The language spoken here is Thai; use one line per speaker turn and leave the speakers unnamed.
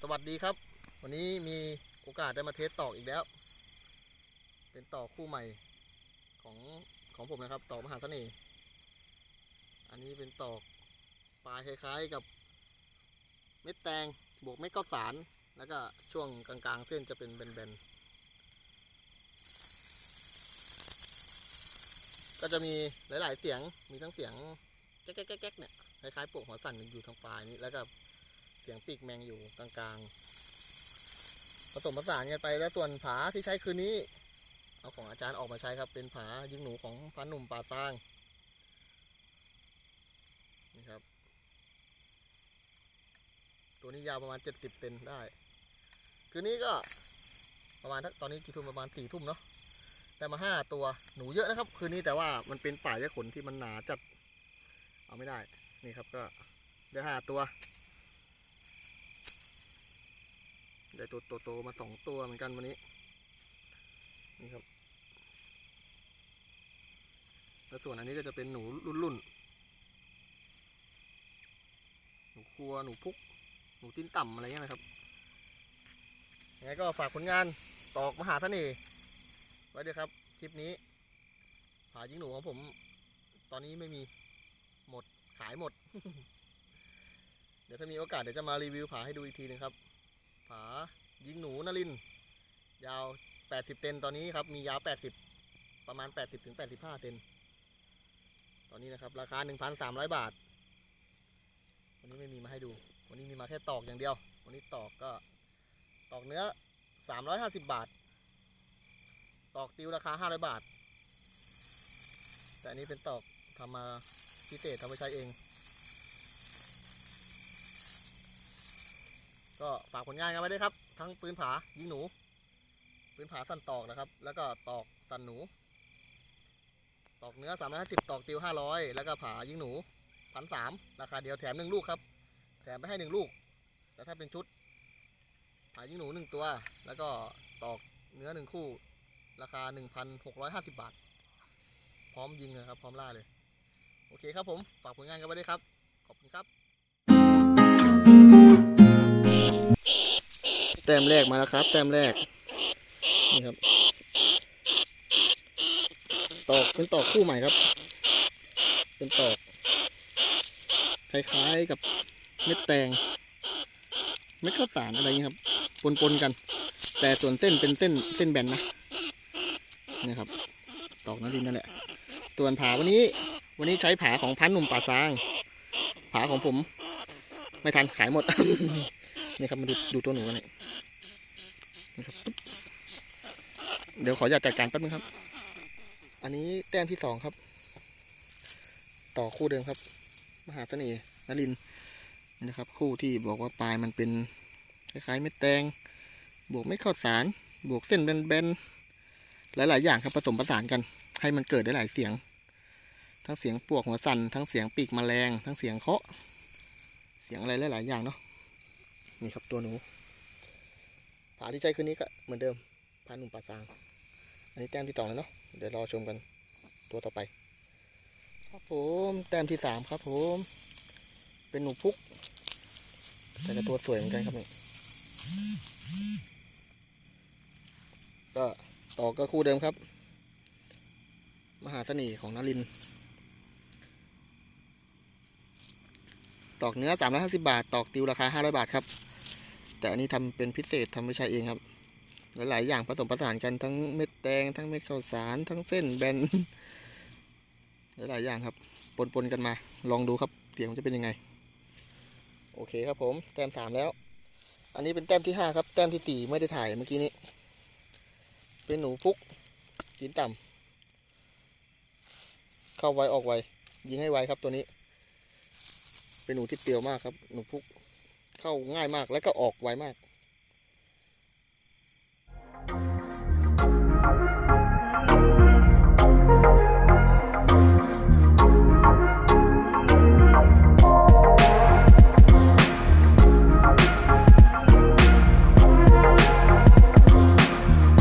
สวัสดีครับ วันนี้มีโอกาสได้มาเทสตอกอีกแล้ว เป็นตอกคู่ใหม่ของของผมนะครับ ตอกมหาเสน่ห์อันนี้เป็นตอกปลายคล้ายๆกับเม็ดแตงบวกเม็ดข้าวสาร แล้วก็ช่วงกลางๆ เส้นจะเป็นแบนๆ ก็จะมีหลายๆเสียงมีทั้งเสียงแก๊กๆๆๆเนี่ยคล้ายๆปลวกหัวสั่นอยู่ทางปลายนี้แล้วก็ เสียงปีกแมงอยู่กลางๆ ผสมผสานกันไปแล้วส่วนผาที่ใช้คืนนี้ เอาของอาจารย์ออกมาใช้ครับ เป็นผายิงหนูของพันหนุ่มป่าสร้างนี่ครับ ตัวนี้ยาวประมาณ 70เซนได้ คืนนี้ก็ประมาณตอนนี้กี่ทุ่มประมาณสี่ทุ่มเนาะได้มาห้าตัวหนูเยอะนะครับ คืนนี้แต่ว่ามันเป็นป่ายะขนที่มันหนาจัด เอาไม่ได้ นี่ครับก็ได้ห้าตัว ได้ตัวโตๆมาสองตัวเหมือนกันวันนี้ นี่ครับ แล้วส่วนอันนี้ก็จะเป็นหนูรุ่นๆ หนูครัว หนูพุก หนูติ้นต่ำอะไรเงี้ยนะครับ ยังไงก็ฝากผลงานตอกมหาเสน่ห์ไว้ด้วยครับ คลิปนี้ผายิงหนูของผม ตอนนี้ไม่มี หมด ขายหมด เดี๋ยวถ้ามีโอกาสเดี๋ยวจะมารีวิวผาให้ดูอีกทีหนึงครับ ผายิงหนูนลิน ยาว 80 เซนตอนนี้ครับ มียาว 80 ประมาณ 80ถึง85 เซนตอนนี้นะครับ ราคา 1,300 บาท วันนี้ไม่มีมาให้ดู วันนี้มีมาแค่ตอกอย่างเดียว วันนี้ตอกก็ตอกเนื้อ 350 บาท ตอกติวราคา 500 บาท แต่อันนี้เป็นตอกทำมาพิเศษทำไว้ใช้เอง ก็ฝากผลงานกันไว้ด้วยครับ ทั้งปืนผายิงหนู ปืนผาสั้นตอกนะครับ แล้วก็ตอกสั้นหนู ตอกเนื้อ 350 ตอกติว 500 แล้วก็ผายิงหนูพันสามราคาเดียวแถมหนึ่งลูกครับ แถมไปให้หนึ่งลูก แต่ถ้าเป็นชุด ผายิงหนูหนึ่งตัว แล้วก็ตอกเนื้อหนึ่งคู่ ราคา 1,650 บาท พร้อมยิงเลยครับ พร้อมล่าเลย โอเคครับผม ฝากผลงานกันไว้ด้วยครับ ขอบคุณครับ แต้มแรกมาแล้วครับ แต้มแรก นี่ครับ ตอกเป็นตอกคู่ใหม่ครับ เป็นตอก คล้ายๆกับเม็ดแตง เม็ดข้าวสารอะไรเงี้ยครับ ปนๆกัน แต่ส่วนเส้นเป็นเส้นเส้นแบนนะนี่ครับ ตอกนั่นดินนั่นแหละ ส่วนผาวันนี้ วันนี้ใช้ผาของพันหนุ่มป่าซาง ผาของผม ไม่ทันขายหมด นี่ครับมาดูดูตัวหนูกันนี่นี่ครับปึ๊บเดี๋ยวขออยากจัดการแป๊บนึงครับ อันนี้แต้มที่สองครับ ต่อคู่เดิมครับ มหาเสน่ห์นลินนี่นะครับ คู่ที่บอกว่าปลายมันเป็นคล้ายๆเม็ดแตง บวกเม็ดข้าวสาร บวกเส้นแบนๆ หลายๆ อย่างครับผสมผสานกัน ให้มันเกิดได้หลายเสียง ทั้งเสียงปวกหัวสั่นทั้งเสียงปีกแมลง ทั้งเสียงเคาะ เสียงอะไรหลายๆอย่างเนาะ นี่ครับตัวหนูผาที่ใช้คืนนี้ก็เหมือนเดิมพาหนุ่มปลาซาง อันนี้แต้มที่สองแล้วเนาะเดี๋ยวรอชมกันตัวต่อไป ครับผมแต้มที่สามครับผม เป็นหนูพุก แต่ละตัวสวยเหมือนกันครับนี่ก็ต่อก็คู่เดิมครับ มหาเสน่ห์ของนลินตอกเนื้อ 350 บาท ตอกติวราคา 500 บาทครับ แต่อันนี้ทำเป็นพิเศษทำไม่ใช้เองครับ หลายๆอย่างผสมผสานกันทั้งเม็ดแดงทั้งเม็ดข้าวสาร ทั้งเส้นแบนหลายๆอย่างครับปนๆกันมา ลองดูครับเสียงมันจะเป็นยังไง โอเคครับผมแต้มสามแล้ว อันนี้เป็นแต้มที่ห้าครับแต้มที่สี่ไม่ได้ถ่ายเมื่อกี้นี้ เป็นหนูพุกยินต่ำเข้าไวออกไวยิงให้ไวครับตัวนี้ เป็นหนูที่เปรียวมากครับ หนูพุก เข้าง่ายมากแล้วก็ออกไวมาก